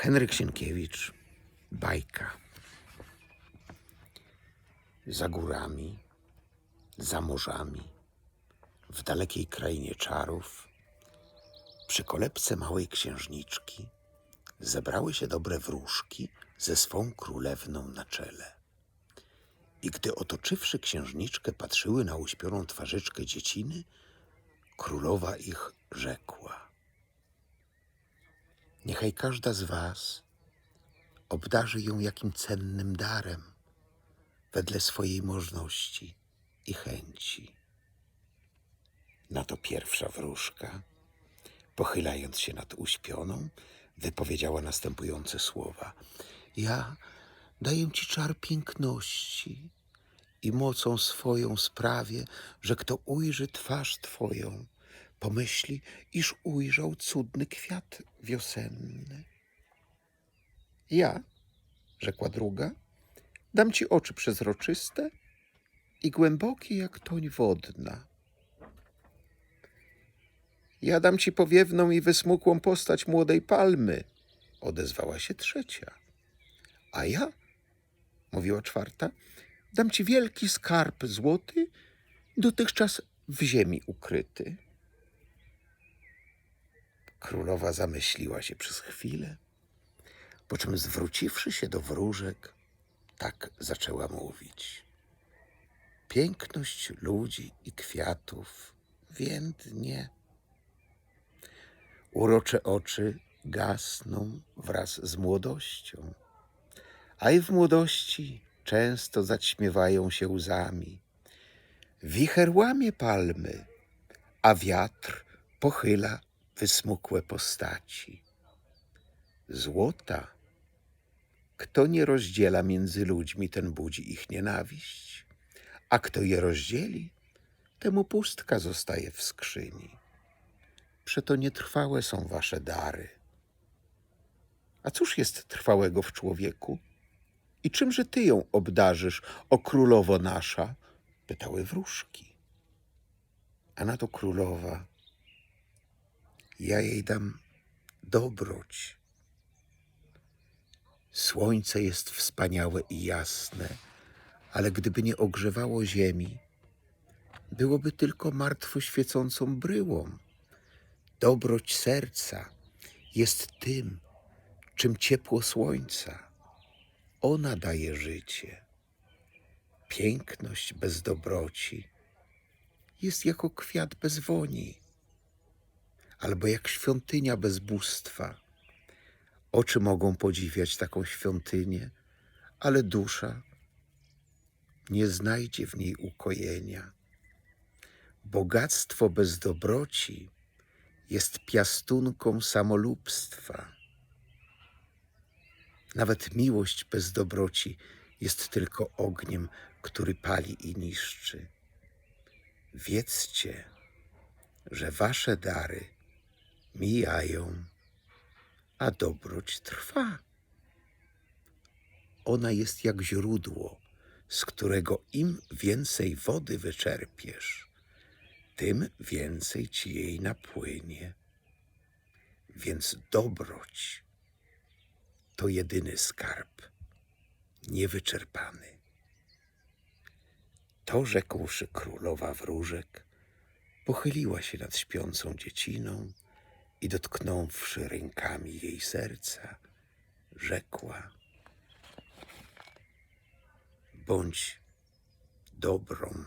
Henryk Sienkiewicz, bajka. Za górami, za morzami, w dalekiej krainie czarów, przy kolebce małej księżniczki zebrały się dobre wróżki ze swą królewną na czele. I gdy otoczywszy księżniczkę patrzyły na uśpioną twarzyczkę dzieciny, królowa ich rzekła. Niechaj każda z was obdarzy ją jakim cennym darem, wedle swojej możności i chęci. Na to pierwsza wróżka, pochylając się nad uśpioną, wypowiedziała następujące słowa. Ja daję ci czar piękności i mocą swoją sprawię, że kto ujrzy twarz twoją, pomyśli, iż ujrzał cudny kwiat wiosenny. Ja, rzekła druga, dam ci oczy przezroczyste i głębokie jak toń wodna. Ja dam ci powiewną i wysmukłą postać młodej palmy, odezwała się trzecia. A ja, mówiła czwarta, dam ci wielki skarb złoty, dotychczas w ziemi ukryty. Królowa zamyśliła się przez chwilę, po czym zwróciwszy się do wróżek, tak zaczęła mówić. Piękność ludzi i kwiatów więdnie. Urocze oczy gasną wraz z młodością, a i w młodości często zaćmiewają się łzami. Wicher łamie palmy, a wiatr pochyla wysmukłe postaci. Złota, kto nie rozdziela między ludźmi, ten budzi ich nienawiść, a kto je rozdzieli, temu pustka zostaje w skrzyni. Przeto nietrwałe są wasze dary. A cóż jest trwałego w człowieku? I czymże ty ją obdarzysz, o królowo nasza? Pytały wróżki. A na to królowa, ja jej dam dobroć. Słońce jest wspaniałe i jasne, ale gdyby nie ogrzewało ziemi, byłoby tylko martwo świecącą bryłą. Dobroć serca jest tym, czym ciepło słońca. Ona daje życie. Piękność bez dobroci jest jako kwiat bez woni, albo jak świątynia bez bóstwa. Oczy mogą podziwiać taką świątynię, ale dusza nie znajdzie w niej ukojenia. Bogactwo bez dobroci jest piastunką samolubstwa. Nawet miłość bez dobroci jest tylko ogniem, który pali i niszczy. Wiedzcie, że wasze dary mijają, a dobroć trwa. Ona jest jak źródło, z którego im więcej wody wyczerpiesz, tym więcej ci jej napłynie. Więc dobroć to jedyny skarb, niewyczerpany. To rzekłszy królowa wróżek, pochyliła się nad śpiącą dzieciną i dotknąwszy rękami jej serca, rzekła: Bądź dobrą